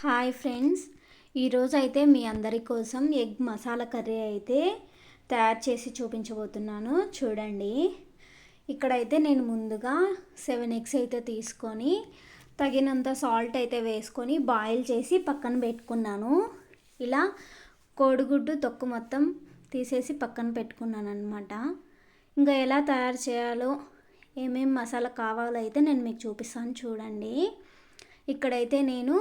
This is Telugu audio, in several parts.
Hi friends. ఈరోజు అయితే మీ అందరి కోసం ఎగ్ మసాలా కర్రీ అయితే తయారు చేసి చూపించబోతున్నాను. చూడండి. ఇక్కడైతే నేను ముందుగా సెవెన్ ఎగ్స్ అయితే తీసుకొని తగినంత సాల్ట్ అయితే వేసుకొని బాయిల్ చేసి పక్కన పెట్టుకున్నాను. ఇలా కోడిగుడ్డు తొక్కు మొత్తం తీసేసి పక్కన పెట్టుకున్నాను అనమాట ఇంకా ఎలా తయారు చేయాలో ఏమేమి మసాలా కావాలో అయితే నేను మీకు చూపిస్తాను. చూడండి. ఇక్కడైతే నేను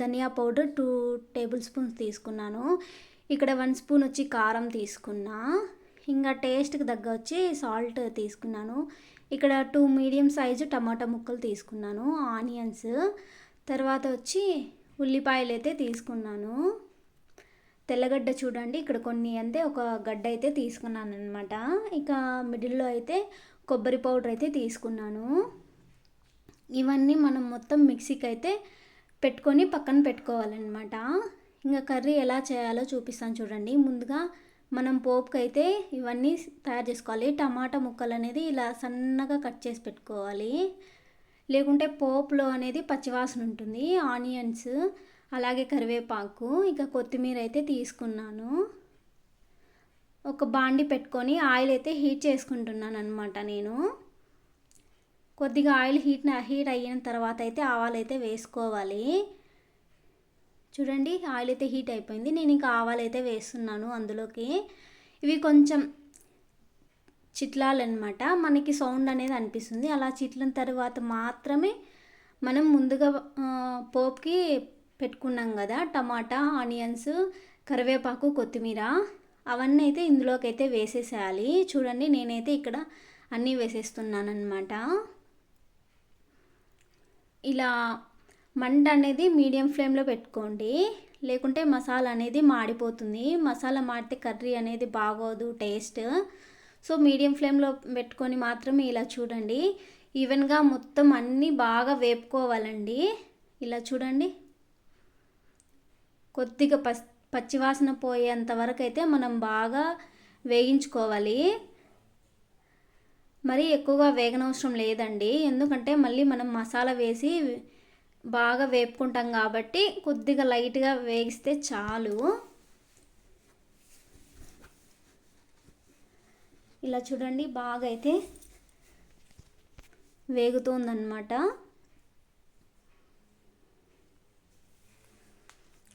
ధనియా పౌడర్ టూ టేబుల్ స్పూన్స్ తీసుకున్నాను. ఇక్కడ వన్ స్పూన్ వచ్చి కారం తీసుకున్నా. ఇంకా టేస్ట్కి తగ్గ వచ్చి సాల్ట్ తీసుకున్నాను. ఇక్కడ టూ మీడియం సైజు టమాటా ముక్కలు తీసుకున్నాను ఆనియన్స్. తర్వాత వచ్చి ఉల్లిపాయలు అయితే తీసుకున్నాను. తెల్లగడ్డ చూడండి ఇక్కడ కొన్ని అంతే ఒక గడ్డ అయితే తీసుకున్నాను అనమాట ఇక మిడిల్లో అయితే కొబ్బరి పౌడర్ అయితే తీసుకున్నాను. ఇవన్నీ మనం మొత్తం మిక్సీకి అయితే పెట్టుకొని పక్కన పెట్టుకోవాలన్నమాట. ఇంకా కర్రీ ఎలా చేయాలో చూపిస్తాను చూడండి. ముందుగా మనం పోపుకి అయితే ఇవన్నీ తయారు చేసుకోవాలి. టమాటా ముక్కలు అనేది ఇలా సన్నగా కట్ చేసి పెట్టుకోవాలి. లేకుంటే పోపులో అనేది పచ్చివాసన ఉంటుంది. ఆనియన్స్ అలాగే కరివేపాకు ఇక కొత్తిమీర అయితే తీసుకున్నాను. ఒక బాండి పెట్టుకొని ఆయిల్ అయితే హీట్ చేసుకుంటున్నాను అనమాట నేను. కొద్దిగా ఆయిల్ హీట్ హీట్ అయిన తర్వాత అయితే ఆవాలు అయితే వేసుకోవాలి. చూడండి ఆయిల్ అయితే హీట్ అయిపోయింది. నేను ఇంకా ఆవాలు అయితే వేస్తున్నాను అందులోకి. ఇవి కొంచెం చిట్లాలన్నమాట. మనకి సౌండ్ అనేది అనిపిస్తుంది. అలా చిట్లిన తర్వాత మాత్రమే మనం ముందుగా పోపుకి పెట్టుకున్నాం కదా టమాటా ఆనియన్స్ కరివేపాకు కొత్తిమీర అవన్నీ అయితే ఇందులోకి అయితే వేసేసేయాలి. చూడండి నేనైతే ఇక్కడ అన్నీ వేసేస్తున్నాను అనమాట ఇలా మంట అనేది మీడియం ఫ్లేమ్లో పెట్టుకోండి. లేకుంటే మసాలా అనేది మాడిపోతుంది. మసాలా మాడితే కర్రీ అనేది బాగోదు టేస్ట్. సో మీడియం ఫ్లేమ్లో పెట్టుకొని మాత్రమే ఇలా చూడండి. ఈవెన్గా మొత్తం అన్నీ బాగా వేపుకోవాలండి. ఇలా చూడండి. కొద్దిగా పస్ పచ్చివాసన పోయేంత వరకు అయితే మనం బాగా వేయించుకోవాలి. మరీ ఎక్కువగా వేగనవసరం లేదండి. ఎందుకంటే మళ్ళీ మనం మసాలా వేసి బాగా వేపుకుంటాం కాబట్టి కొద్దిగా లైట్గా వేగిస్తే చాలు. ఇలా చూడండి బాగా అయితే వేగుతుందన్నమాట.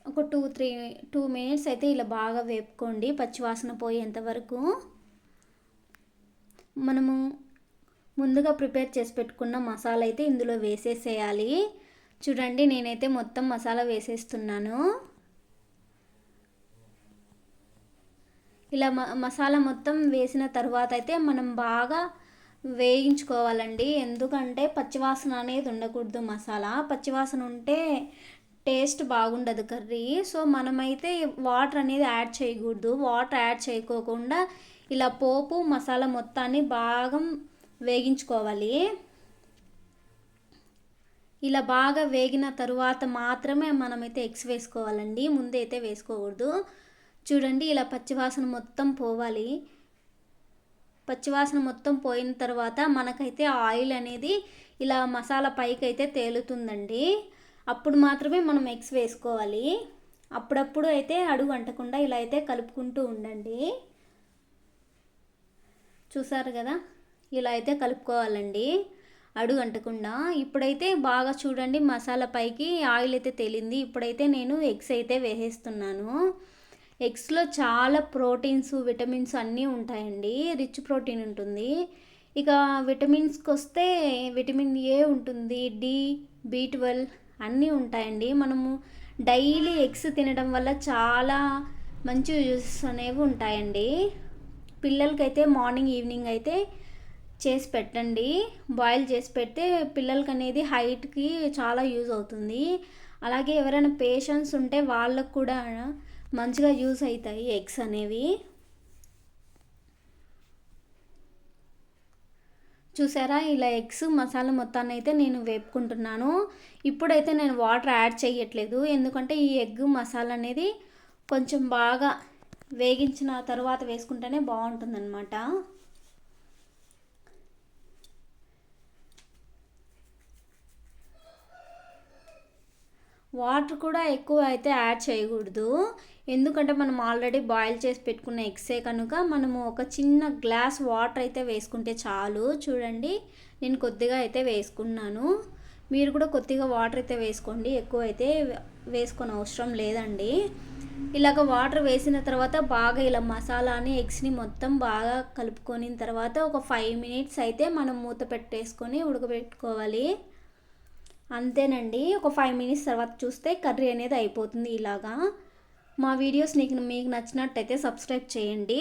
ఒక టూ త్రీ టూ మినిట్స్ అయితే ఇలా బాగా వేపుకోండి పచ్చివాసన పోయేంత వరకు. మనము ముందుగా ప్రిపేర్ చేసి పెట్టుకున్న మసాలా అయితే ఇందులో వేసేసేయాలి. చూడండి నేనైతే మొత్తం మసాలా వేసేస్తున్నాను. ఇలా మసాలా మొత్తం వేసిన తర్వాత అయితే మనం బాగా వేయించుకోవాలండి. ఎందుకంటే పచ్చివాసన అనేది ఉండకూడదు మసాలా. పచ్చివాసన ఉంటే టేస్ట్ బాగుండదు కర్రీ. సో మనమైతే వాటర్ అనేది యాడ్ చేయకూడదు. వాటర్ యాడ్ చేయకోకుండా ఇలా పోపు మసాలా మొత్తాన్ని బాగా వేగించుకోవాలి. ఇలా బాగా వేగిన తరువాత మాత్రమే మనమైతే ఎగ్స్ వేసుకోవాలండి. ముందైతే వేసుకోకూడదు. చూడండి ఇలా పచ్చివాసన మొత్తం పోవాలి. పచ్చివాసన మొత్తం పోయిన తర్వాత మనకైతే ఆయిల్ అనేది ఇలా మసాలా పైకి అయితే తేలుతుందండి. అప్పుడు మాత్రమే మనం ఎగ్స్ వేసుకోవాలి. అప్పుడప్పుడు అయితే అడుగు అంటకుండా ఇలా అయితే కలుపుకుంటూ ఉండండి. చూసారు కదా? ఇలా అయితే కలుపుకోవాలండి. అడుగు అంటకుండా ఇప్పుడైతే బాగా చూడండి మసాలా పైకి ఆయిల్ అయితే తేలింది. ఇప్పుడైతే నేను ఎగ్స్ అయితే వేసేస్తున్నాను. ఎగ్స్లో చాలా ప్రోటీన్స్ విటమిన్స్ అన్నీ ఉంటాయండి. రిచ్ ప్రోటీన్ ఉంటుంది. ఇక విటమిన్స్కి వస్తే విటమిన్ ఏ ఉంటుంది? డి బి ట్వెల్వ్ అన్నీ ఉంటాయండి. మనము డైలీ ఎగ్స్ తినడం వల్ల చాలా మంచి యూజెస్ అనేవి ఉంటాయండి. పిల్లలకైతే మార్నింగ్ ఈవినింగ్ అయితే చేసి పెట్టండి. బాయిల్ చేసి పెడితే పిల్లలకి అనేది హైట్కి చాలా యూజ్ అవుతుంది. అలాగే ఎవరైనా పేషెంట్స్ ఉంటే వాళ్ళకు కూడా మంచిగా యూజ్ అవుతాయి ఎగ్స్ అనేవి. చూసారా? ఇలా ఎగ్స్ మసాలా మొత్తాన్ని అయితే నేను వేపుకుంటున్నాను. ఇప్పుడైతే నేను వాటర్ యాడ్ చేయట్లేదు ఎందుకంటే ఈ ఎగ్ మసాలా అనేది కొంచెం బాగా వేగించిన తర్వాత వేసుకుంటేనే బాగుంటుందన్నమాట. వాటర్ కూడా ఎక్కువ అయితే యాడ్ చేయకూడదు. ఎందుకంటే మనం ఆల్రెడీ బాయిల్ చేసి పెట్టుకున్న ఎగ్సే కనుక మనము ఒక చిన్న గ్లాస్ వాటర్ అయితే వేసుకుంటే చాలు. చూడండి నేను కొద్దిగా అయితే వేసుకున్నాను. మీరు కూడా కొద్దిగా వాటర్ అయితే వేసుకోండి. ఎక్కువ అయితే వేసుకొని అవసరం లేదండి. ఇలాగ వాటర్ వేసిన తర్వాత బాగా ఇలా మసాలాని ఎగ్స్ని మొత్తం బాగా కలుపుకొని తర్వాత ఒక ఫైవ్ మినిట్స్ అయితే మనం మూత పెట్టేసుకొని ఉడకబెట్టుకోవాలి. అంతేనండి. ఒక ఫైవ్ మినిట్స్ తర్వాత చూస్తే కర్రీ అనేది అయిపోతుంది ఇలాగా. మా వీడియోస్ నీకు మీకు నచ్చినట్టయితే సబ్స్క్రైబ్ చేయండి.